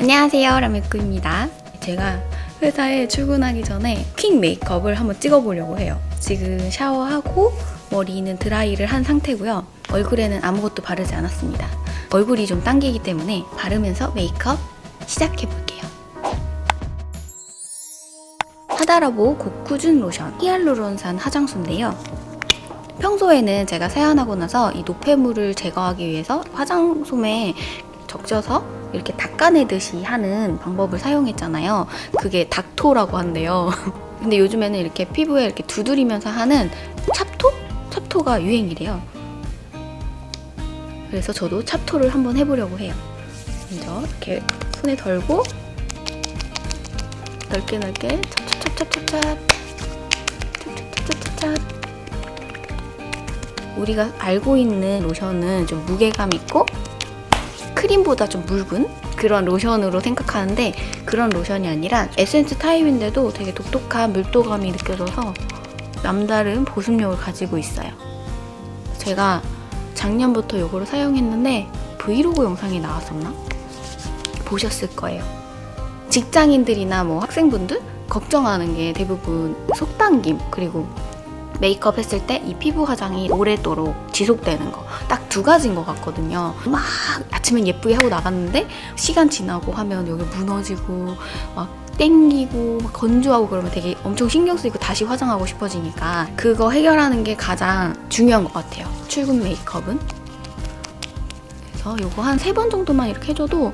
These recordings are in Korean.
안녕하세요 라메꾸입니다. 제가 회사에 출근하기 전에 퀵 메이크업을 한번 찍어보려고 해요. 지금 샤워하고 머리는 드라이를 한 상태고요. 얼굴에는 아무것도 바르지 않았습니다. 얼굴이 좀 당기기 때문에 바르면서 메이크업 시작해볼게요. 하다라보 고쿠준 로션 히알루론산 화장수인데요. 평소에는 제가 세안하고 나서 이 노폐물을 제거하기 위해서 화장솜에 적셔서 이렇게 닦아내듯이 하는 방법을 사용했잖아요. 그게 닥토라고 한대요. 근데 요즘에는 이렇게 피부에 이렇게 두드리면서 하는 찹토? 찹토가 유행이래요. 그래서 저도 찹토를 한번 해보려고 해요. 먼저 이렇게 손에 덜고 넓게 넓게 찹찹찹찹찹찹 찹찹찹찹찹 우리가 알고 있는 로션은 좀 무게감 있고 크림보다 좀 묽은 그런 로션으로 생각하는데 그런 로션이 아니라 에센스 타입인데도 되게 독특한 밀도감이 느껴져서 남다른 보습력을 가지고 있어요. 제가 작년부터 이거를 사용했는데 브이로그 영상이 나왔었나? 보셨을 거예요. 직장인들이나 뭐 학생분들 걱정하는 게 대부분 속당김 그리고 메이크업 했을 때 이 피부 화장이 오래도록 지속되는 거 딱 두 가지인 것 같거든요. 막 아침엔 예쁘게 하고 나갔는데 시간 지나고 하면 여기 무너지고 막 땡기고 막 건조하고 그러면 되게 엄청 신경 쓰이고 다시 화장하고 싶어지니까 그거 해결하는 게 가장 중요한 것 같아요. 출근 메이크업은. 그래서 이거 한 세 번 정도만 이렇게 해줘도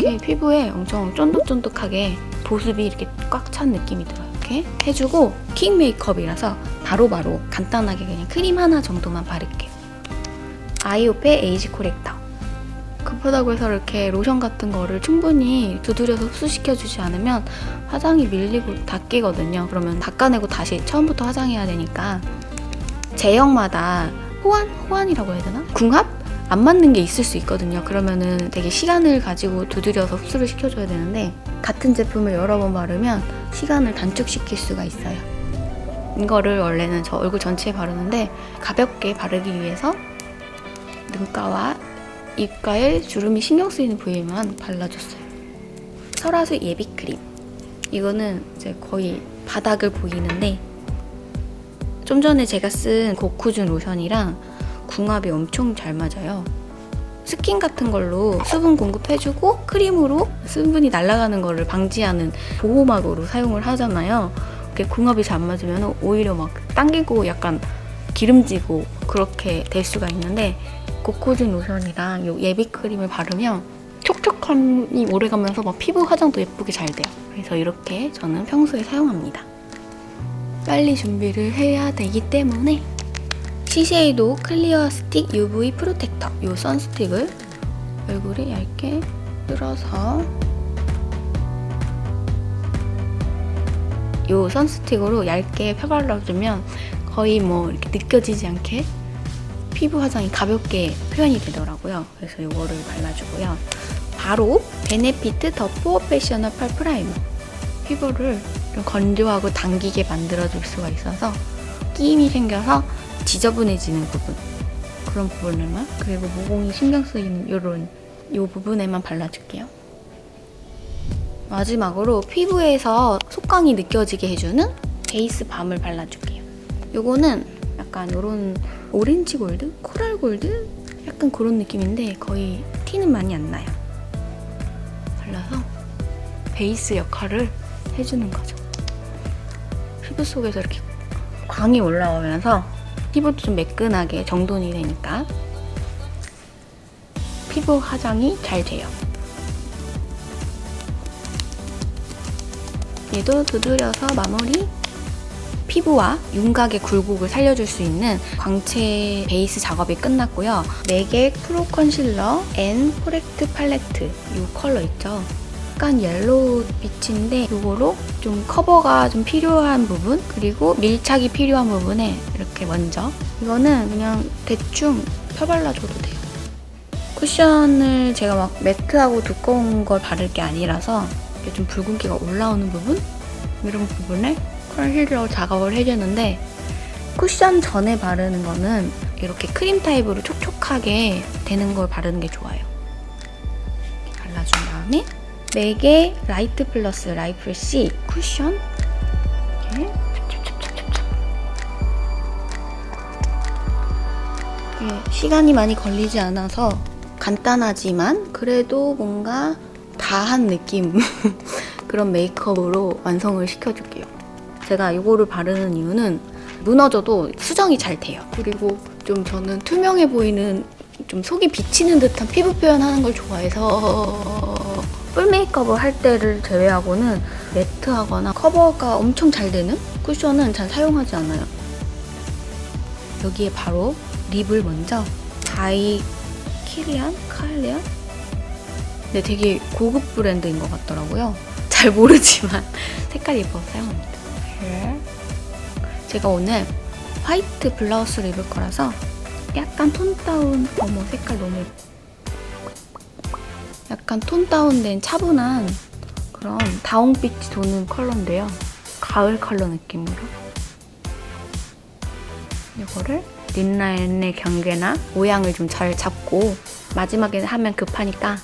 이렇게 피부에 엄청 쫀득쫀득하게 보습이 이렇게 꽉 찬 느낌이 들어요. 이렇게 해주고 킥 메이크업이라서 바로 바로 간단하게 그냥 크림 하나 정도만 바를게요. 아이오페 에이지 코렉터. 급하다고 해서 이렇게 로션 같은 거를 충분히 두드려서 흡수시켜주지 않으면 화장이 밀리고 닦이거든요. 그러면 닦아내고 다시 처음부터 화장해야 되니까 제형마다 호환? 호환이라고 해야 되나? 궁합? 안 맞는 게 있을 수 있거든요. 그러면은 되게 시간을 가지고 두드려서 흡수를 시켜줘야 되는데 같은 제품을 여러 번 바르면 시간을 단축시킬 수가 있어요. 이거를 원래는 저 얼굴 전체에 바르는데 가볍게 바르기 위해서 눈가와 입가에 주름이 신경 쓰이는 부위만 발라줬어요. 설화수 예비 크림. 이거는 이제 거의 바닥을 보이는데 좀 전에 제가 쓴 고쿠준 로션이랑 궁합이 엄청 잘 맞아요. 스킨 같은 걸로 수분 공급해주고 크림으로 수분이 날아가는 거를 방지하는 보호막으로 사용을 하잖아요. 그게 궁합이 잘 맞으면 오히려 막 당기고 약간 기름지고 그렇게 될 수가 있는데 고코진 로션이랑 요 예비 크림을 바르면 촉촉함이 오래가면서 막 피부 화장도 예쁘게 잘 돼요. 그래서 이렇게 저는 평소에 사용합니다. 빨리 준비를 해야 되기 때문에 시쉐이도 클리어 스틱 UV 프로텍터 이 선스틱을 얼굴에 얇게 쓸어서 이 선스틱으로 얇게 펴발라주면 거의 뭐 이렇게 느껴지지 않게 피부 화장이 가볍게 표현이 되더라고요. 그래서 이거를 발라주고요. 바로 베네피트 더 포어 패셔널 펄 프라이머 피부를 좀 건조하고 당기게 만들어줄 수가 있어서 끼임이 생겨서 지저분해지는 부분 그런 부분을만 그리고 모공이 신경 쓰이는 요런 요 부분에만 발라줄게요. 마지막으로 피부에서 속광이 느껴지게 해주는 베이스 밤을 발라줄게요. 요거는 약간 요런 오렌지 골드? 코랄 골드? 약간 그런 느낌인데 거의 티는 많이 안 나요. 발라서 베이스 역할을 해주는 거죠. 피부 속에서 이렇게 광이 올라오면서 피부도 좀 매끈하게 정돈이 되니까 피부 화장이 잘 돼요. 얘도 두드려서 마무리 피부와 윤곽의 굴곡을 살려줄 수 있는 광채 베이스 작업이 끝났고요. 맥의 프로 컨실러 앤 코렉트 팔레트 이 컬러 있죠? 약간 옐로우 빛인데 이거로 좀 커버가 좀 필요한 부분 그리고 밀착이 필요한 부분에 이렇게 먼저 이거는 그냥 대충 펴발라줘도 돼요. 쿠션을 제가 막 매트하고 두꺼운 걸 바를 게 아니라서 이렇게 좀 붉은기가 올라오는 부분 이런 부분에 컨실러 작업을 해주는데 쿠션 전에 바르는 거는 이렇게 크림 타입으로 촉촉하게 되는 걸 바르는 게 좋아요. 이렇게 발라준 다음에 맥의 라이트 플러스 라이플 C 쿠션 이렇게 시간이 많이 걸리지 않아서 간단하지만 그래도 뭔가 다한 느낌 그런 메이크업으로 완성을 시켜줄게요. 제가 이거를 바르는 이유는 무너져도 수정이 잘 돼요. 그리고 좀 저는 투명해 보이는 좀 속이 비치는 듯한 피부 표현하는 걸 좋아해서 풀 메이크업을 할 때를 제외하고는 매트하거나 커버가 엄청 잘 되는 쿠션은 잘 사용하지 않아요. 여기에 바로 립을 먼저 바이 키리안? 칼리안? 네, 되게 고급 브랜드인 것 같더라고요. 잘 모르지만 색깔이 예뻐서 사용합니다. 네. 제가 오늘 화이트 블라우스를 입을 거라서 약간 톤 다운, 어머 색깔 너무. 약간 톤 다운된 차분한 그런 다홍빛이 도는 컬러인데요. 가을 컬러 느낌으로. 이거를 린라인의 경계나 모양을 좀 잘 잡고 마지막에 하면 급하니까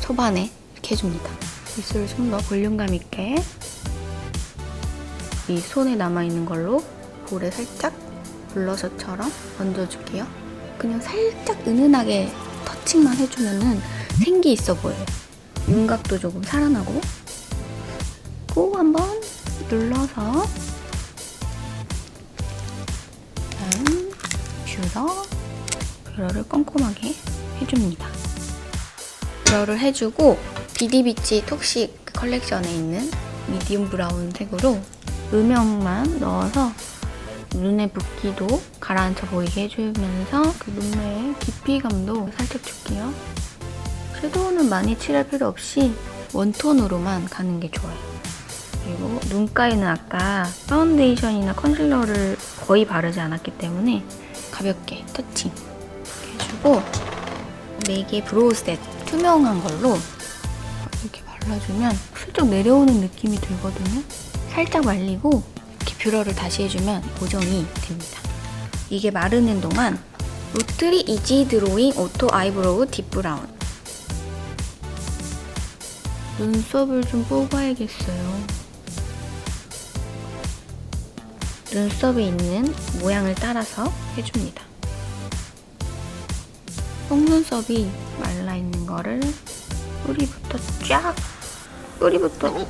초반에 이렇게 해줍니다. 입술을 좀 더 볼륨감 있게 이 손에 남아있는 걸로 볼에 살짝 블러셔처럼 얹어줄게요. 그냥 살짝 은은하게 터칭만 해주면은 생기 있어 보여요. 윤곽도 조금 살아나고 꼭 한번 눌러서 뷰러 뷰러를 꼼꼼하게 해줍니다. 뷰러를 해주고 비디비치 톡식 컬렉션에 있는 미디움 브라운 색으로 음영만 넣어서 눈의 붓기도 가라앉아 보이게 해주면서 그 눈매의 깊이감도 살짝 줄게요. 섀도우는 많이 칠할 필요 없이 원톤으로만 가는 게 좋아요. 그리고 눈가에는 아까 파운데이션이나 컨실러를 거의 바르지 않았기 때문에 가볍게 터칭 해주고 맥의 브로우 셋 투명한 걸로 이렇게 발라주면 슬쩍 내려오는 느낌이 들거든요. 살짝 말리고 이렇게 뷰러를 다시 해주면 고정이 됩니다. 이게 마르는 동안 로트리 이지 드로잉 오토 아이브로우 딥 브라운 눈썹을 좀 뽑아야겠어요. 눈썹에 있는 모양을 따라서 해줍니다. 속눈썹이 말라있는 거를 뿌리부터 쫙 뿌리부터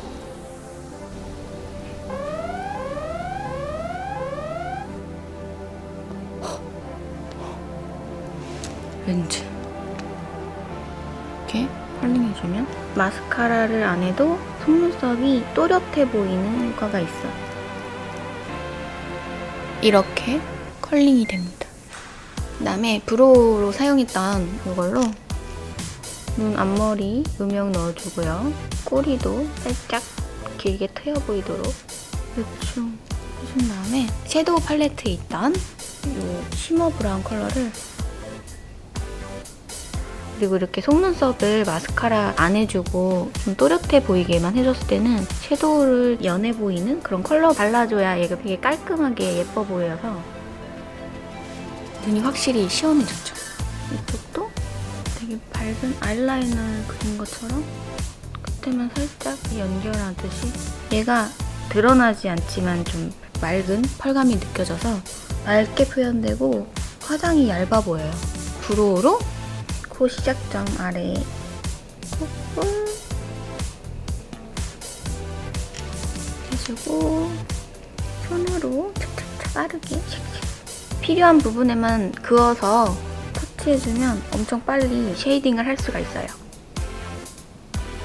렌즈 이렇게 컬링해주면 마스카라를 안 해도 속눈썹이 또렷해 보이는 효과가 있어요. 이렇게 컬링이 됩니다. 그 다음에 브로우로 사용했던 이걸로 눈 앞머리 음영 넣어주고요. 꼬리도 살짝 길게 트여 보이도록 대충 해준 다음에 섀도우 팔레트에 있던 이 쉬머 브라운 컬러를 그리고 이렇게 속눈썹을 마스카라 안 해주고 좀 또렷해 보이게만 해줬을 때는 섀도우를 연해 보이는 그런 컬러 발라줘야 얘가 되게 깔끔하게 예뻐 보여서 눈이 확실히 시원해졌죠. 이쪽도 되게 밝은 아이라이너를 그린 것처럼 끝에만 살짝 연결하듯이 얘가 드러나지 않지만 좀 맑은 펄감이 느껴져서 맑게 표현되고 화장이 얇아 보여요. 브로우로 코 시작점 아래. 콧볼 해주고 손으로 착착착 빠르게 필요한 부분에만 그어서 터치해주면 엄청 빨리 쉐이딩을 할 수가 있어요.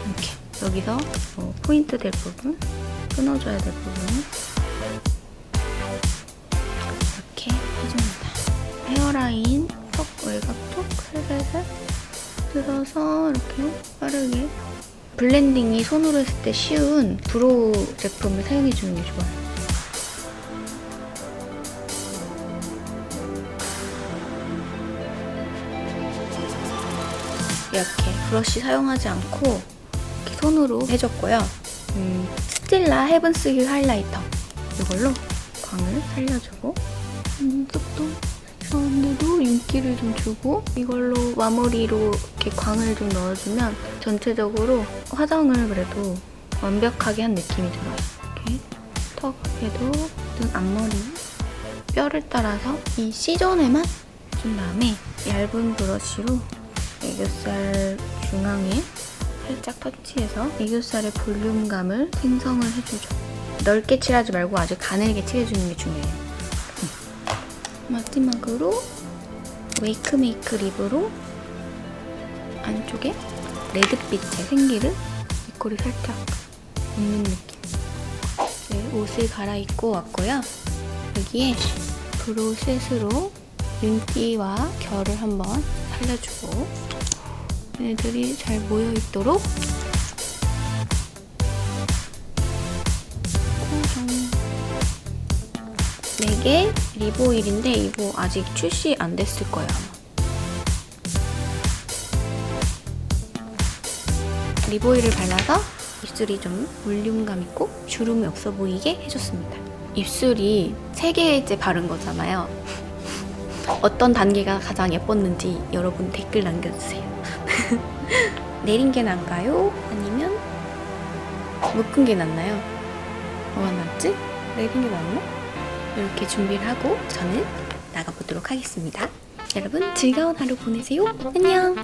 이렇게. 여기서 어, 포인트 될 부분, 끊어줘야 될 부분. 이렇게 해줍니다. 헤어라인 턱 외곽 톡 살살살 들어서 이렇게 빠르게 블렌딩이 손으로 했을 때 쉬운 브로우 제품을 사용해주는 게 좋아요. 이렇게 브러쉬 사용하지 않고 이렇게 손으로 해줬고요. 음, 스틸라 헤븐스 힐 하이라이터 이걸로 광을 살려주고 틴트를 좀 주고 이걸로 마무리로 이렇게 광을 좀 넣어주면 전체적으로 화장을 그래도 완벽하게 한 느낌이 들어요. 이렇게 턱에도 눈 앞머리 뼈를 따라서 이 C존에만 준 다음에 얇은 브러쉬로 애교살 중앙에 살짝 터치해서 애교살의 볼륨감을 생성을 해주죠. 넓게 칠하지 말고 아주 가늘게 칠해주는 게 중요해요. 마지막으로 웨이크 메이크 립으로 안쪽에 레드빛의 생기를 입꼬리 살짝 묻는 느낌. 네, 옷을 갈아입고 왔고요. 여기에 브로셋으로 윤기와 결을 한번 살려주고 얘네들이 잘 모여있도록 4개 립오일인데 이거 아직 출시 안 됐을 거예요 립오일을 발라서 입술이 좀 볼륨감 있고 주름이 없어 보이게 해줬습니다 입술이 3개째 바른 거잖아요 어떤 단계가 가장 예뻤는지 여러분 댓글 남겨주세요 내린 게 나은가요? 아니면 묶은 게 낫나요? 뭐가 낫지? 내린 게 낫나? 이렇게 준비를 하고 저는 나가보도록 하겠습니다. 여러분 즐거운 하루 보내세요. 안녕!